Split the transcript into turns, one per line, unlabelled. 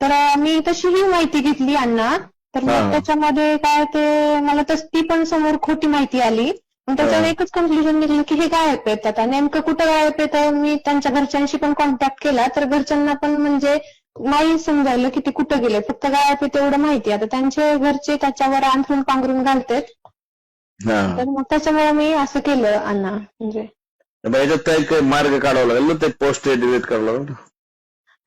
तर मी तशी ही माहिती घेतली अण्णा तर. मग त्याच्यामध्ये काय ते मला तस ती पण समोर खोटी माहिती आली. मग त्याच्यावर. एकच कन्क्लुजन निघलं की हे गायब आहेत. आता नेमकं कुठं गायब आहे तर मी त्यांच्या घरच्यांशी पण कॉन्टॅक्ट केला. तर घरच्यांना पण म्हणजे नाही समजायला की ते कुठं गेले. फक्त गायब आहे तेवढं माहिती. आता त्यांचे घरचे त्याच्यावर अंथरून पांघरून घालतात. तर मग त्याच्यामुळे मी असं केलं अण्णा म्हणजे
याच्यात काही मार्ग काढावा लागेल ना? ते पोस्ट डिलीट करावं लागेल.